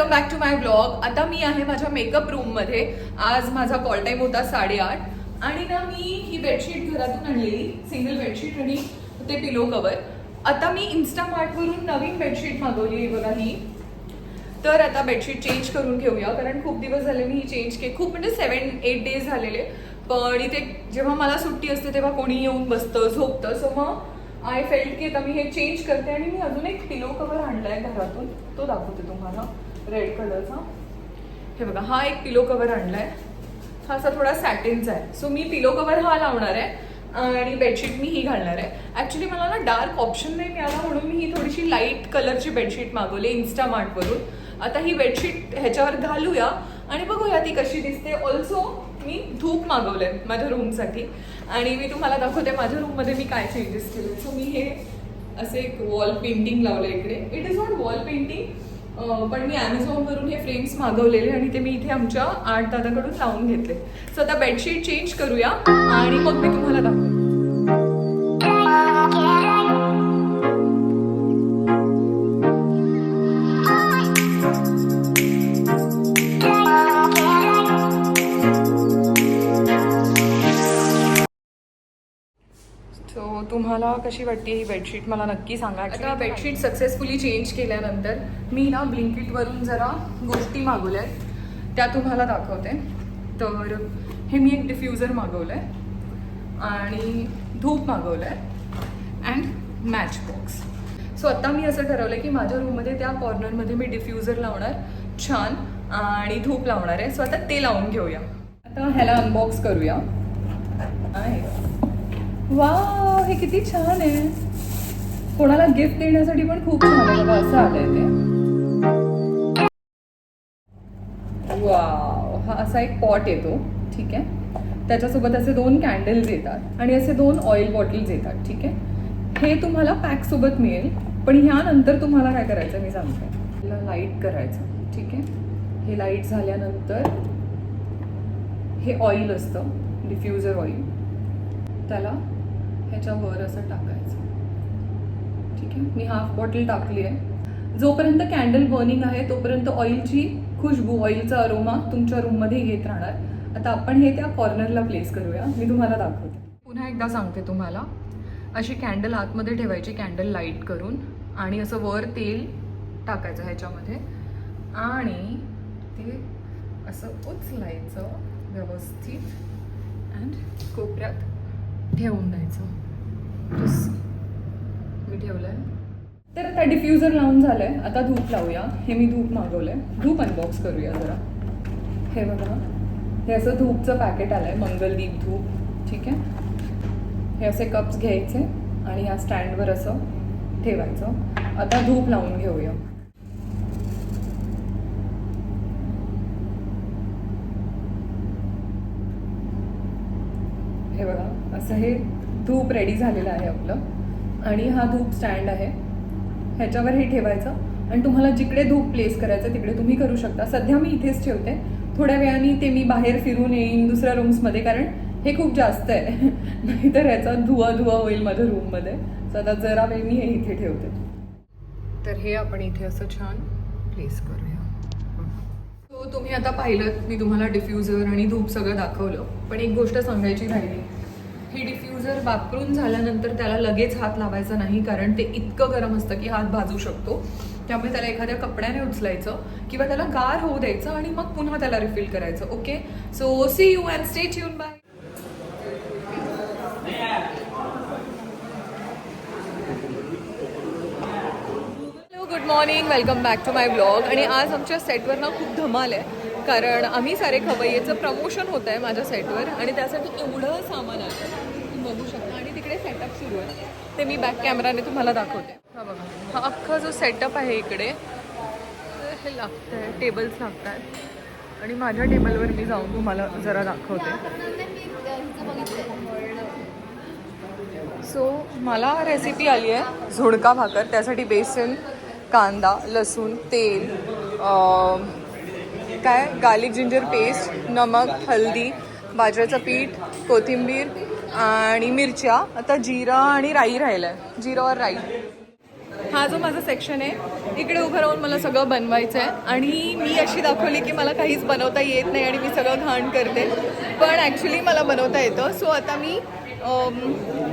Welcome back to my blog आता मी आहे माझ्या मेकअप रूममध्ये आज माझा कॉल टाईम होता साडेआठ. आणि ना मी ही बेडशीट घरातून आणलेली सिंगल बेडशीट आणि ते पिलो कवर आता मी इन्स्टामार्टवरून नवीन बेडशीट मागवली आहे बघा ही. तर आता बेडशीट चेंज करून घेऊया कारण खूप दिवस झाले मी ही चेंज के खूप म्हणजे सेवन एट डेज झालेले. पण इथे जेव्हा मला सुट्टी असते तेव्हा कोणी येऊन बसतं झोपतं. सो मग आय फेल्ट की आता मी हे चेंज करते आणि मी अजून एक पिलो कवर आणलाय घरातून. तो दाखवते तुम्हाला. रेड कलरचा. हे बघा हा एक पिलो कवर आणलाय. हा असा थोडा सॅटिनचा आहे. सो मी पिलो कवर हा लावणार आहे आणि बेडशीट मी ही घालणार आहे. ॲक्च्युली मला ना डार्क ऑप्शन नाही मिळाला म्हणून मी ही थोडीशी लाइट कलरची बेडशीट मागवली इन्स्टामार्टवरून आता ही बेडशीट ह्याच्यावर घालूया आणि बघूया ती कशी दिसते. ऑल्सो मी धूप मागवलं आहे माझ्या रूमसाठी आणि मी तुम्हाला दाखवते माझ्या रूममध्ये मी काय चेंजेस केले सो मी हे असे एक वॉल पेंटिंग लावलं इकडे. It is not wall painting पण मी ॲमेझॉनवरून हे फ्रेम्स मागवलेले आणि ते मी इथे आमच्या आठ दादाकडून लावून घेतले. सो आता बेडशीट चेंज करूया आणि मग मी तुम्हाला दाखवते. तुम्हाला कशी वाटते ही बेडशीट मला नक्की सांगा. आता बेडशीट सक्सेसफुली चेंज केल्यानंतर मी ना ब्लिंकिटवरून जरा गोष्टी मागवल्या आहेत. त्या तुम्हाला दाखवते. तर हे मी एक डिफ्युजर मागवलं आहे आणि धूप मागवलं आहे अँड मॅच बॉक्स सो आता मी असं ठरवलं की माझ्या रूममध्ये त्या कॉर्नरमध्ये मी डिफ्युजर लावणार छान आणि धूप लावणार आहे. सो आता ते लावून घेऊया. आता ह्याला अनबॉक्स करूया. आहे. वाव हे किती छान आहे. कोणाला गिफ्ट देण्यासाठी पण खूप छान आहे बघा असं आलंय ते. वाव हा असा एक पॉट येतो ठीक आहे. त्याच्यासोबत असे दोन कॅन्डल्स येतात आणि असे दोन ऑइल बॉटल्स येतात ठीक आहे. हे तुम्हाला पॅकसोबत मिळेल पण ह्यानंतर तुम्हाला काय करायचं मी सांगते. लाइट करायचं ठीक आहे. हे लाइट झाल्यानंतर हे ऑइल असतं डिफ्युजर ऑइल त्याला ह्याच्यावर असं टाकायचं. ठीक आहे? मी हाफ बॉटल टाकली आहे. जोपर्यंत कॅन्डल बर्निंग आहे तोपर्यंत ऑइलची खुशबू ऑइलचा अरोमा तुमच्या रूममध्ये येत राहणार. आता आपण हे त्या कॉर्नरला प्लेस करूया. मी तुम्हाला दाखवते. पुन्हा एकदा सांगते तुम्हाला. अशी कॅन्डल आतमध्ये ठेवायची कॅन्डल लाइट करून आणि असं वर तेल टाकायचं ह्याच्यामध्ये. आणि ते असं उचलायचं व्यवस्थित. अँड कोपऱ्यात ठेवून द्यायचं. बस मी ठेवलंय. तर आता डिफ्युजर लावून झालंय. आता धूप लावूया. हे मी धूप मागवलंय. धूप अनबॉक्स करूया जरा. हे बघा. हे असं धूपचं पॅकेट आलंय. मंगलदीप धूप. ठीक आहे? हे असे कप्स घ्यायचे आणि या स्टँडवर असं ठेवायचं. आता धूप लावून घेऊया. हे बघा असं हे धूप रेडी झालेलं आहे आपलं. आणि हा धूप स्टँड आहे. ह्याच्यावर हे ठेवायचं. आणि तुम्हाला जिकडे धूप प्लेस करायचं तिकडे तुम्ही करू शकता. सध्या मी इथेच ठेवते. थोड्या वेळाने ते मी बाहेर फिरून येईन दुसऱ्या रूम्समध्ये कारण हे खूप जास्त आहे. नाहीतर ह्याचा धुवा धुवा होईल माझ्या रूममध्ये सो आता जरा वेळ मी हे इथे ठेवते. तर हे आपण इथे असं छान प्लेस करूया. सो तुम्ही आता पाहिलं मी तुम्हाला डिफ्युजर आणि धूप सगळं दाखवलं. पण एक गोष्ट सांगायची राहिली. हे डिफ्युजर वापरून झाल्यानंतर त्याला लगेच हात लावायचा नाही कारण ते इतकं गरम असतं की हात भाजू शकतो. त्यामुळे त्याला एखाद्या कपड्याने उचलायचं किंवा त्याला गार होऊ द्यायचं आणि मग पुन्हा त्याला रिफिल करायचं. Okay so see you and stay tune bye good morning welcome back to my blog आणि आज आमच्या सेटवर ना खूप धमाल आहे. कारण आम्ही सारे खवय्येचं प्रमोशन होत आहे माझ्या सेटवर आणि त्यासाठी एवढं सामान आहे तुम्ही बघू शकता. आणि तिकडे सेटअप सुरू आहे. ते मी बॅक कॅमेराने तुम्हाला दाखवते. हा बघा. हा अख्खा जो सेटअप आहे इकडे तर हे लागतं आहे टेबल्स लागतात. आणि माझ्या टेबलवर मी जाऊन तुम्हाला जरा दाखवते. सो मला रेसिपी आली आहे झुणका भाकर. त्यासाठी बेसन कांदा लसूण तेल काय गार्लिक जिंजर पेस्ट नमक हल्दी बाजऱ्याचं पीठ कोथिंबीर आणि मिरच्या. आता जिरा आणि राई राहिलं आहे जिरा और राई. हा जो माझा सेक्शन आहे इकडे उभं राहून मला सगळं बनवायचं आहे आणि मी अशी दाखवली की मला काहीच बनवता येत नाही आणि मी सगळं घाण करते. पण ॲक्च्युली मला बनवता येतं. सो आता मी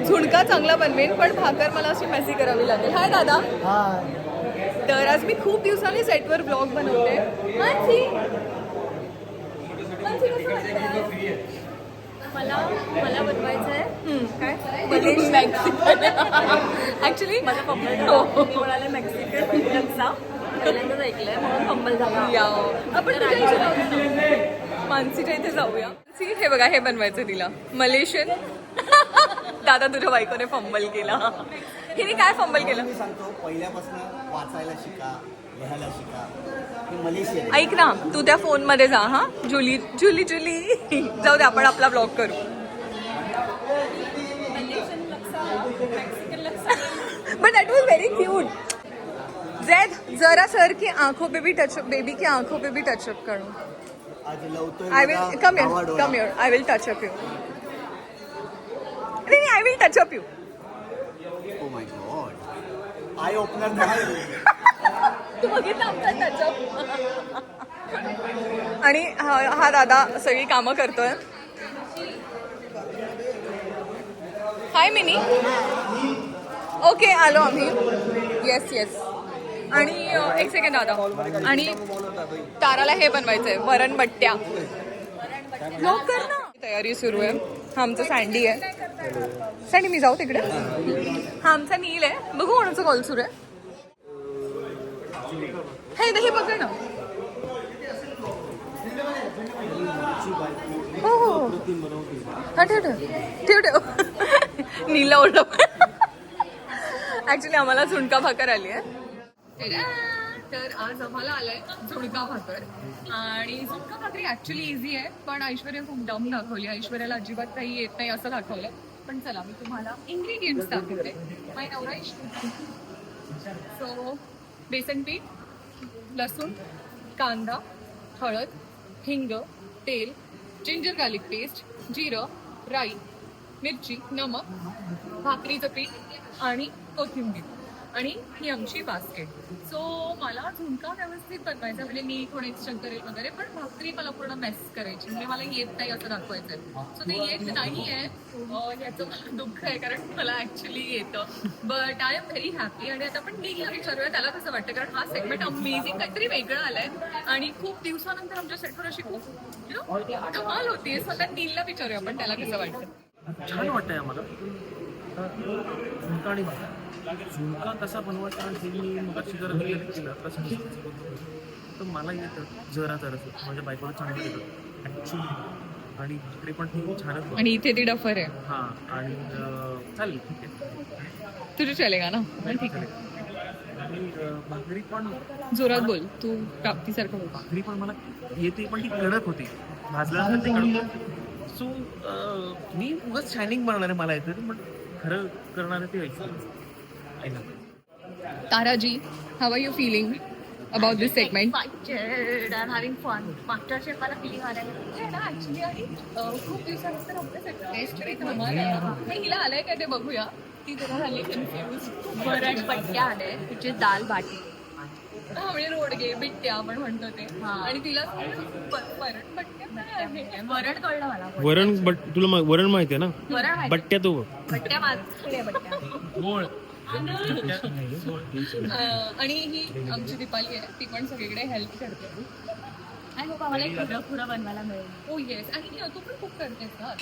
झुणका चांगला बनवेन पण भाकर मला अशी मेसी करावी लागेल. हाय दादा. तर आज मी खूप दिवसांनी सेटवर ब्लॉग बनवते. मानसी? मानसी कसं वाटतंय? मला मला बनवायचं आहे. हम्म, काय? ऍक्च्युली माझा मी म्हणाले मेक्सिकन पहिल्यांदाच ऐकलंय म्हणून फंबल झाला. या. आपण तुझ्या इथे जाऊया. मानसीच्या इथे जाऊया. मानसी हे बघा हे बनवायचं तिला. मलेशियन. दादा तुझ्या बायकोने फंबल केला. हिने काय फंबल केलं? मी सांगतो पहिल्यापासून वाचायला शिका लिहायला शिका हे ऐक ना तू त्या फोनमध्ये जा हा जुली जुली जुली जाऊ दे आपण आपला ब्लॉग करू but that was very cute Zaid जरा सर की आंखों पे भी टच बेबी की आंखों पे भी टच अप करो आवा here. डोळा. Come here. I will touch up you. नाही नाही, I will touch eye opener नाही तू बघितलं आमचा up? आणि हा हा दादा सगळी कामं करतोय. हाय मिनी ओके आलो आम्ही. येस येस आणि एक सेकंड दादा. आणि ताराला हे बनवायचंय वरण बट्ट्या. ब्लॉक कर ना. तयारी सुरू आहे. हा आमचं सँडी आहे. सँडी मी जाऊ तिकडे. हा आमचा नील आहे. बघू कोणाचा कॉल सुरू आहे. हे हे बघ ना. हो हो. हो. हा ठेव ठेव. ठेव ठेव. नीला ओळख ऍक्च्युली आम्हाला झुणका भाकर आली आहे. तर आज आम्हाला आलाय झुणका भाकर. आणि झुणका भाकरी ऍक्च्युली इझी आहे पण ऐश्वर्या खूप दम दाखवली. ऐश्वर्याला अजिबात काही येत नाही असं दाखवलं पण चला मी तुम्हाला इन्ग्रेडियंट्स दाखवते. माय नवरा सो बेसन पीठ लसूण कांदा हळद हिंग तेल जिंजर गार्लिक पेस्ट जिरं राई मिरची नमक भाकरीचं पीठ आणि कोथिंबीर. आणि ही आमची बास्केट सो मला झुणका व्यवस्थित बनवायचा म्हणजे मी थोडं इन्स्टंट करेल वगैरे पण भाकरी मला पूर्ण मेस करायची. म्हणजे मला येत नाही असं दाखवायचं आहे. सो ते येत नाही आहे. याचं मला दुःख आहे कारण मला ऍक्च्युली येतं. But I am very happy आणि आता आपण नीलला विचारूया त्याला कसं वाटतं? कारण हा सेगमेंट अमेझिंग काहीतरी वेगळं आलाय. आणि खूप दिवसानंतर आमच्या सेटवर अशी खूप you know, धमाल होतीये सो आता नीलला विचारूया आपण त्याला कसं वाटतं. छान वाटतंय आम्हाला. झुणका कसा बनवायचा हे मी मगाशी जरा केलं बनवायचं. तर मला येतं जरा जरा माझ्या बायकोला चांगलं येतं ॲक्च्युली आणि भाकरी पण ती छानच. आणि इथे ती डफर आहे. हां आणि चालेल ठीक आहे. तुझे चलेगा ना? ठीक आहे. भाकरी पण जोरात बोल तू प्राप्तीसारखं बोल. भाकरी पण मला येते पण ती कडक होती. ती कडक. सो मी उगाच शायनिंग बनवणार आहे मला येतं पण खरं करणार आहे ते ऐकलं. ऐका Tara ji how are you feeling about this segment I'm having fun. मागच्या वर्षी मला फिलिंग आलं ऍक्च्युली आणि अं, खूप दिवसानंतर आपल्या टेस्ट हिला आलंय काय ते बघूया. ती जरा झाली कन्फ्युज वरण पट्ट्या आले तिचे दाल बाटी. म्हणजे रोडगे बिट्ट्या आपण म्हणतो ते. हा. आणि तिला वरण बट्ट्या काय आहे? वरण कळलं मला. वरण बट तुला मा- वरण माहिती आहे ना? वरण माहिती. बट्ट्या तो बट्ट्या माझ्या बट्ट्या. गोळ. आणि ही आमची दीपाली आहे ती पण सगळीकडे हेल्प करते. आणि मग आम्हाला एक खुरं खुरं बनवायला मिळेल. हो येस आणि तू पण खूप करतेस ना?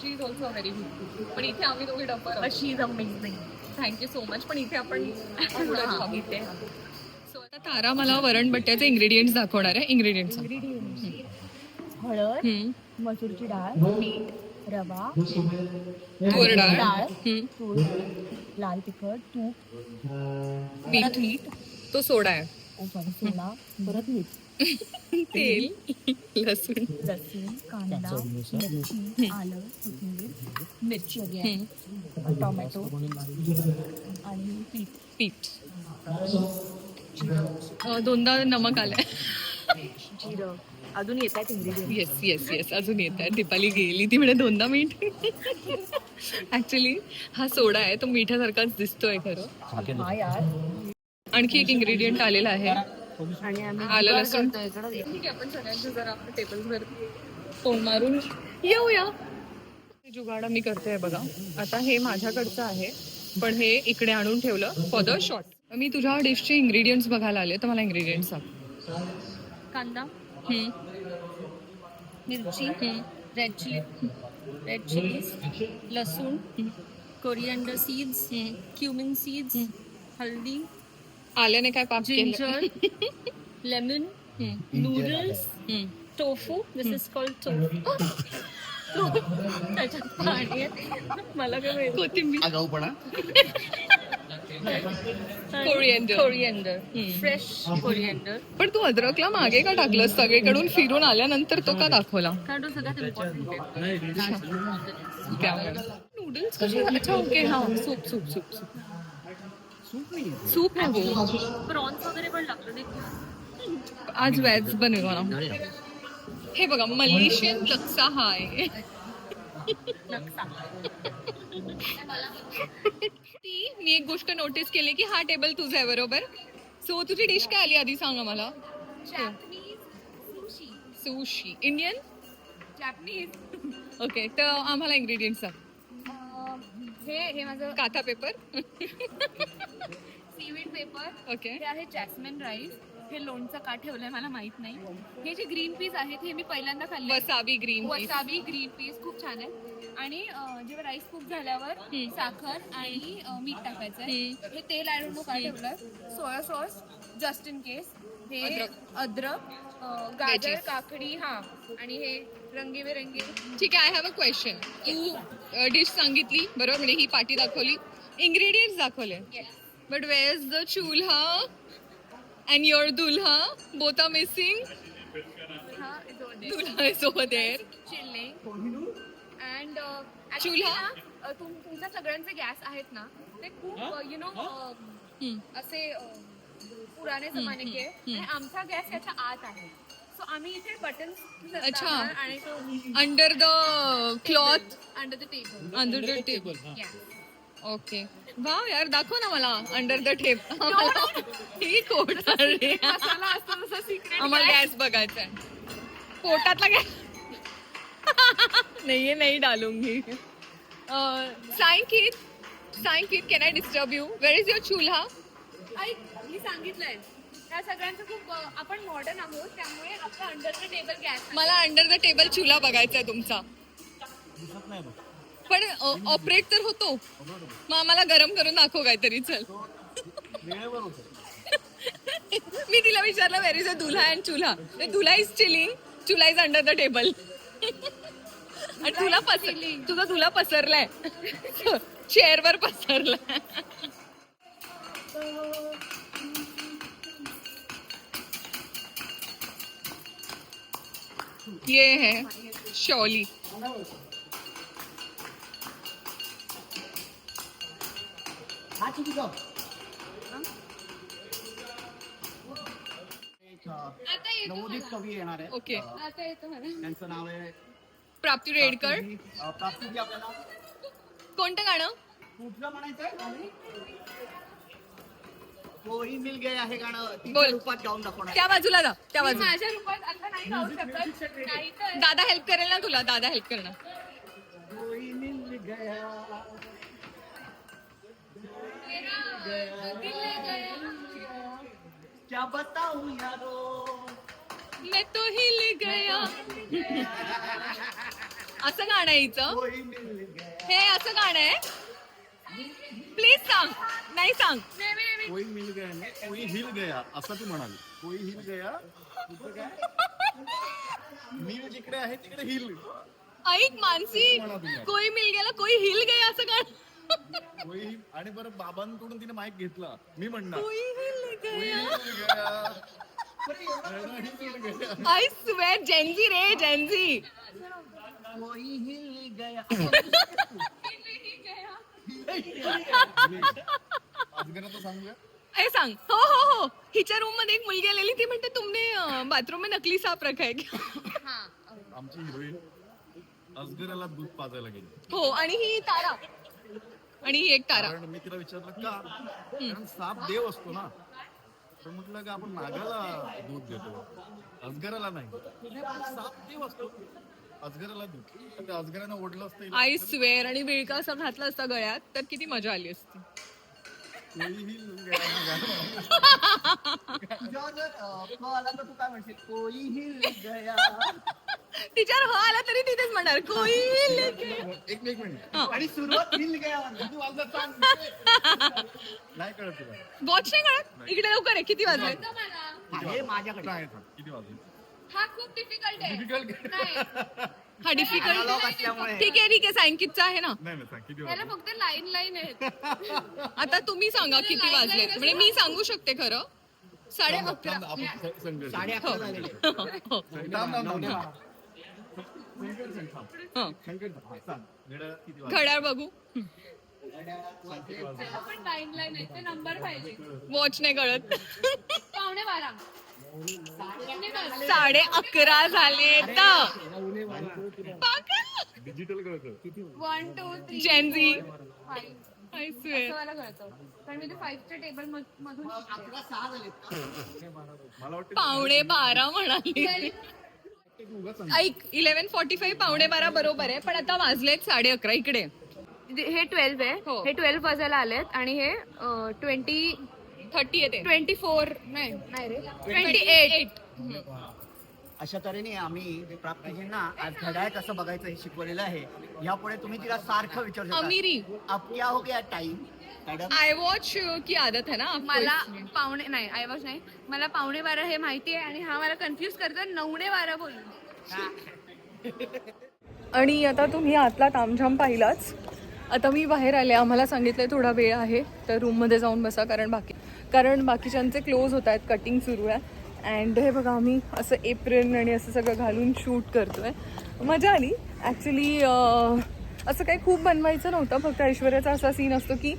She is also very good पण इथे आम्ही दोघे डफर अशी अमेझिंग थँक्यू सो मच पण इथे आपण इथे सो आता तारा मला वरण बट्ट्याचे इन्ग्रेडियंट्स दाखवणार आहे. इंग्रेडियंट्स हळद मसूरची डाळ मीठ रवा तूर डाळ हम्म. तूर लाल तिखट तूप मीठ. मीठ. तो सोडा आहे. ओ सॉरी सोडा. परत मीठ. तेल लसूण. लसूण कांदा मिरची आलं कोथिंबीर मिरची अगेन टोमॅटो. आणि पीठ. पीठ. दोनदा नमक आलंय. जिरं. अजून येत आहेत इंग्रेडियंट येस येस येस अजून येत आहे दीपाली गेली. ती म्हणे दोनदा मीठ. ऍक्च्युली हा सोडा आहे. तो मिठासारखाच दिसतोय खरं. हा यार. आणखी एक इन्ग्रेडियंट आलेला आहे. आणि आम्ही आलं लसूण. करतोय इकडं. ठीक आहे आपण सगळ्यांचं जरा टेबलवर तोंड मारून येऊया. हे जुगाड मी करते बघा. आता हे माझ्याकडचं आहे. पण हे इकडे आणून ठेवलं फॉर द शॉर्ट मी तुझ्या डिशचे इन्ग्रेडियंट्स बघायला आले. तर मला इन्ग्रेडियंट्स सांग. कांदा. मिरची रेड चिली रेड चिलीज लसूण कोरिअंडर सीड्स क्युमिन सीड्स हल्दी आल्याने काय पाप ginger lemon noodles hmm. Tofu this is called tofu त्याच्यात पाणी आहे. मला काय माहिती? कोथिंबीर. आगाऊपणा फ्रेश कोरिअंडर पण तू अद्रकला मागे का टाकलंस सगळीकडून फिरून आल्यानंतर तो का दाखवला? कारण तो सगळ्यात इम्पॉर्टंट आहे नूडल्स कसे अच्छा ओके हा. Soup soup soup soup soup आहे. वो प्रॉन्स वगैरे पण लागतं आज व्हेज बनवा ना हे बघा मलेशियन लक्सा हाय. ती मी एक गोष्ट नोटीस केली की हा टेबल तुझा आहे बरोबर. सो तुझी डिश काय आली आधी सांगा मला सुशी इंडियन जॅपनीज ओके तर आम्हाला इन्ग्रेडियंट्स सांग. हे हे माझं काथा पेपर सीवीड पेपर ओके हे आहे जॅस्मिन राईस हे लोणचं का ठेवलंय मला माहीत नाही. हे जे ग्रीन पीस आहेत हे मी पहिल्यांदा खाल्ले wasabi green wasabi green piece खूप छान आहे आणि अं, जेव्हा राईस कुक झाल्यावर साखर आणि अं, मीठ टाकायचं आहे. हे तेल आय डोंट नो का ठेवलंय? Soya sauce just in case हे अद्रक. अद्रक अं, गाजर Veggies. काकडी हा. आणि हे रंगीबेरंगी. ठीक आहे आय हॅव अ क्वेश्चन तू डिश सांगितली बरोबर? म्हणजे ही पाटी दाखवली. इन्ग्रेडियंट्स दाखवले. बट वेअर इज द चूल्हा अँड युअर दुल्हा बोथ आर मिसिंग हा दोन दुल्हा is over there chilling and चुल्हा? तुमच्या सगळ्यांचे गॅस आहेत ना? ते खूप यु नो असे पुराने जमाने के आणि आमचा गॅस याच्या आत आहे. सो आम्ही इथे बटन अच्छा. आणि तो under the cloth under the table under the table okay wow यार दाखव ना मला अंडर द टेप ही कोट रे मसाला असतो तसा सिक्रेट आम्हाला गॅस बघायचा आहे पोटातला गॅस नाहीये नाही डालूंगी सायंकित सायंकित can I disturb you where is your चूल्हा? ऐक मी सांगितलंय. त्या सगळ्यांचं खूप आपण मॉडर्न आहोत त्यामुळे आपलं अंडर द टेबल गॅस मला अंडर द टेबल चुला बघायचा आहे तुमचा पण ऑपरेट तर होतो. मग आम्हाला गरम करून दाखव काहीतरी चल. मी तिला विचारलं वेर इज अ दुल्हा अँड चुल्हा? दुल्हा इज चिलिंग चुला इज अंडर द टेबल आणि तुला पसर तुझा तुला पसरलाय. चेअरवर पसरलाय. ये है शॉली. चुकी जाऊ नवोदित कवी येणार आहे. ओके. आता येतो मला. त्यांचं नाव आहे प्राप्ती रेडकर. अं, प्राप्ती आपल्याला कोणतं गाणं? कुठलं म्हणायचंय? कोई मिल गया हे गाणं. बोल. तिच्या रूपात गाऊन दाखवणार. त्या बाजूला जा त्या मी बाजूला. माझ्या रूपात आता नाही गाऊ शकत. नाही तर दादा हेल्प करेल ना तुला दादा हेल्प करणार कोई मिल गया दिल गया. क्या बताऊं यारो मैं तो हिल गया। असं गाणं आहे हिचं. हे असं गाणं आहे. प्लीज सांग. नाही सांग. कोई मिल गया नाही कोई हिल गया असं तू म्हणाली. कोई हिल गया काय मिल जिकडे आहे तिकडे हिल. ऐक मानसी कोई मिल गेला कोई हिल गया असं गाणं. आणि बरं बाबांकडून तिने माईक घेतला. मी म्हणणार. आय स्वेअर रे जेन्झी कोई हिल गया. अजगर तर सांगूया हे सांग. हो हो हो. हिच्या रूममध्ये एक मुलगी आलेली ती म्हणते तुमने बाथरूम में नकली सांप रखा है क्या? आमची हिरोईन अजगराला दूध पाजायला गेली. हो आणि ही तारा. आणि ही एक तारा. कारण मी तिला विचारलं का? कारण साप देव असतो ना. तर म्हटलं का आपण नागाला दूध देतो? अजगराला नाही. साप देव असतो. अजगराला दूध. तर त्या अजगरानं ओढलं असतं आय स्वेअर आणि विळका असं घातलं असतं गळ्यात तर किती मजा आली असती. कोणीही गळ्यात तुझ्यावर जर अं, क आला तर तू काय म्हणशील? कोई हिल गया तिच्यावर ह आला तरी तिथेच म्हणणार कोई लेके. एक एक मिनिट. आणि सुरुवात हिल गया किती वाजलं सांग नाही कळत तुला. वॉच नाही कळत इकडे लवकर आहे किती वाजले? आहे माझ्याकडे. नाही थांब, किती वाजले? हा खूप डिफिकल्ट आहे. Difficult? नाही. हा डिफिकल्ट Analog असल्यामुळे. ठीक आहे ठीक आहे सांगितचा आहे ना? नाही नाही सांग किती त्याला वाजले? फक्त लाईन लाईन आहेत. आता तुम्ही सांगा किती वाजले म्हणजे मी सांगू शकते खरं. साडे थांब, अकरा. थांब, आपण स- संघर्ष साडे अकरा झालेले हो. थांब, थांब, थांब, थांब. हं. घड्याळ बघू. पण लाईन ते नंबर पाहिजे वॉच नाही कळत. पावणे बारा साडे अकरा झाले डिजिटल कळतं one two three Gen Z five I swear मला कळतं कारण मी ते फाईव्हच्या टेबल मधून शिकते. मला वाटतं पावणे बारा म्हणाली. ऐक इलेव्हन फॉर्टी फाईव्ह पावणे बारा बरोबर आहे पण आता वाजलेत साडे अकरा इकडे. हे ट्वेल्व आहे. हो. हे ट्वेल्व वाजायला आलेत आणि हे ट्वेंटी थर्टी येते ट्वेंटी फोर नाही. नाही रे. ट्वेंटी एट अशा तऱ्हेने आम्ही प्राप्तीजींना आज घड्याळ कसं बघायचं हे शिकवलेलं आहे. यापुढे तुम्ही तिला सारखं विचारू शकता. अमिरी. अब क्या हो गया टाइम आय वॉच की आदत है ना? आपको मला. पावणे नाही आयवाज नाही. मला पावणे बारा हे माहिती आहे आणि हा मला कन्फ्युज करतो नवणे बारा बोलून. आणि आता तुम्ही आतला तामझाम पाहिलाच. आता मी बाहेर आले. आम्हाला सांगितलं थोडा वेळ आहे. तर रूममध्ये जाऊन बसा कारण बाकी कारण बाकीच्यांचे क्लोज होत आहेत. कटिंग सुरू आहे. अँड हे बघा आम्ही असं एप्रिल आणि असं सगळं घालून शूट करतो आहे मजा आली. ॲक्च्युली असं काही खूप बनवायचं नव्हतं फक्त ऐश्वर्याचा असा सीन असतो की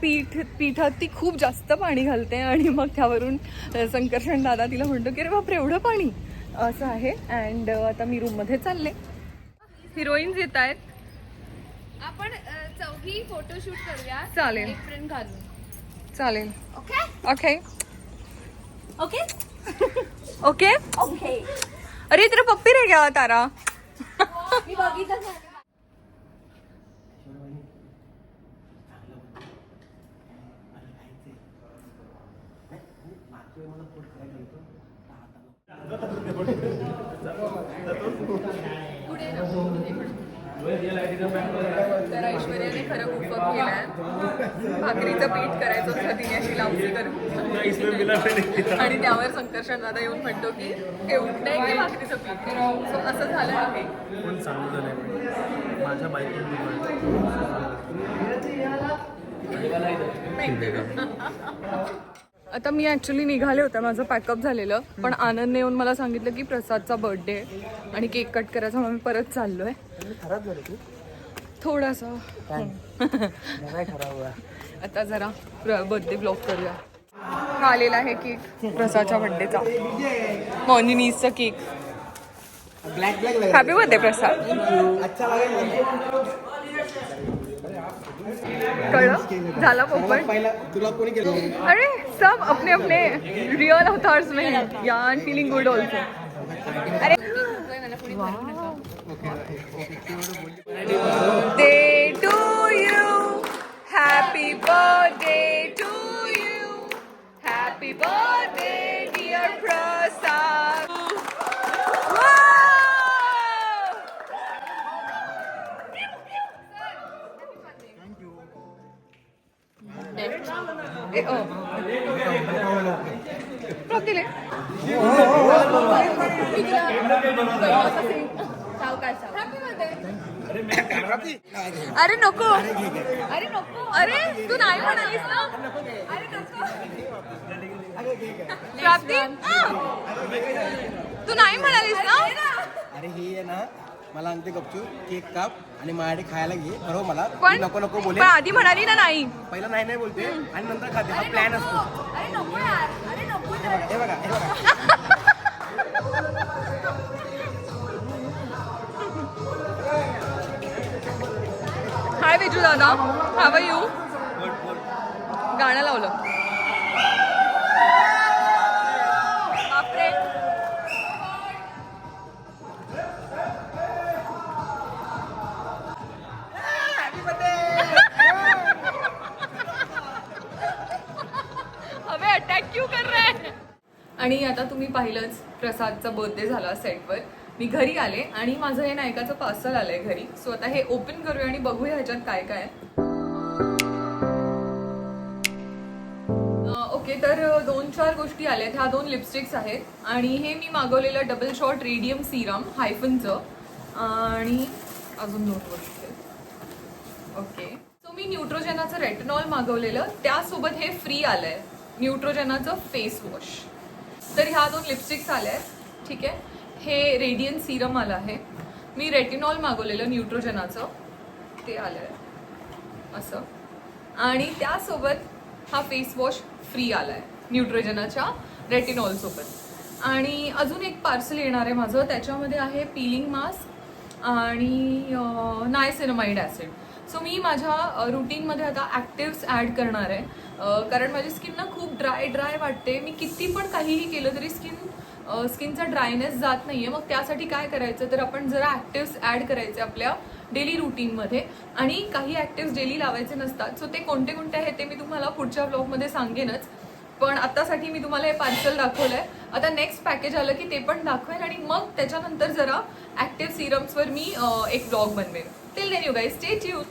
पीठ पिठात ती खूप जास्त पाणी घालते आणि मग त्यावरून संकर्षण दादा तिला म्हणतो की अरे बापरे एवढं पाणी. असं आहे. अँड आता मी रूममध्ये चालले. हिरोईन्स येत आहेत. आपण चौघी फोटोशूट करूया. चालेल. घालून. चालेल. Okay okay okay okay okay अरे तेरा पप्पी रह गया तारा. मी बघितलं तर ऐश्वर्याने खूप केलाय. भाकरीचं पीठ करायचं होतं तिने अशी करून. आणि त्यावर संकर्षण दादा येऊन म्हणतो की एवढं नाही की भाकरीचं पीठ? सो असं झालं आहे. पण चांगलं म्हणजे. माझ्या बायकोने आता मी ॲक्च्युली निघाले होते माझं पॅकअप झालेलं. पण आनंदने येऊन मला सांगितलं की प्रसादचा बर्थडे आणि केक कट करायचा म्हणून मी परत चाललो आहे झाली थोडासा. आता जरा बर्थडे ब्लॉक करूया. हा आलेला आहे केक. प्रसादच्या बर्थडेचा मॉनिनीजचा cake. Black black happy birthday Prasad. कळलं? झाला पोपट केलं? अरे सब अपने अपने रियल अवतार्स में या फीलिंग गुड ऑल्सो अरे Happy birthday to you. Happy birthday, dear Prasad. Wow! Eh, oh. eh oh. अरे नको. अरे नको. अरे तू नाही म्हणालीस ना? अरे नको. प्राप्ती? तू नाही म्हणालीस ना? अरे हे आहे ना मला आणते गपचूप केक काप आणि माझ्याकडे खायला घे. बरोबर मला? पण नको नको बोले पण आधी म्हणाली ना नाही. पहिला नाही नाही बोलते. आणि नंतर खाते. हा प्लॅन असतो. अरे नको यार. अरे नको. हे बघा हे बघा. तेजू दादा हवा येऊ गाणं लावलं. हवे अटॅक कर रहा आणि आता तुम्ही पाहिलंच प्रसादचा बर्थडे झाला सेटवर मी घरी आले आणि माझं हे नायकाचं पार्सल आलंय घरी. सो आता हे ओपन करूया आणि बघूया ह्याच्यात काय काय आहे. ओके तर दोन चार गोष्टी आल्यात. ह्या दोन लिपस्टिक्स आहेत. आणि हे मी मागवलेलं डबल शॉट रेडियम सिरम हायफनचं आणि अजून दोन गोष्टी ओके सो मी न्यूट्रोजेनाचं रेटनॉल मागवलेलं. त्यासोबत हे फ्री आलंय. न्यूट्रोजेनाचं फेस वॉश तर ह्या दोन लिपस्टिक्स आल्या आहेत ठीक आहे? हे रेडियन सिरम आलं आहे. मी रेटिनॉल मागवलेलं न्यूट्रोजनाचं ते आलं आहे असं. आणि त्यासोबत हा फेस वॉश फ्री आला आहे न्यूट्रोजनाच्या रेटिनॉलसोबत आणि अजून एक पार्सल येणार आहे माझं. त्याच्यामध्ये आहे पिलिंग मास्क आणि नायसिनमाइड ॲसिड सो मी माझ्या रुटीनमध्ये आता ॲक्टिव्स ॲड करणार आहे. कारण माझी स्किन ना खूप ड्राय ड्राय वाटते. मी किती पण काहीही केलं तरी स्किन स्किनचा ड्रायनेस जात नाही आहे मग त्यासाठी काय करायचं? तर आपण जरा ॲक्टिव्स ॲड करायचे आपल्या डेली रुटीनमध्ये आणि काही ॲक्टिव्स डेली लावायचे नसतात. सो ते कोणते कोणते आहेत ते मी तुम्हाला पुढच्या ब्लॉगमध्ये सांगेनच. पण आत्तासाठी मी तुम्हाला हे पार्सल दाखवलं आहे आता नेक्स्ट पॅकेज आलं की ते पण दाखवेल आणि मग त्याच्यानंतर जरा ॲक्टिव्ह सिरम्सवर मी एक blog बनवेन. Till then you guys stay tune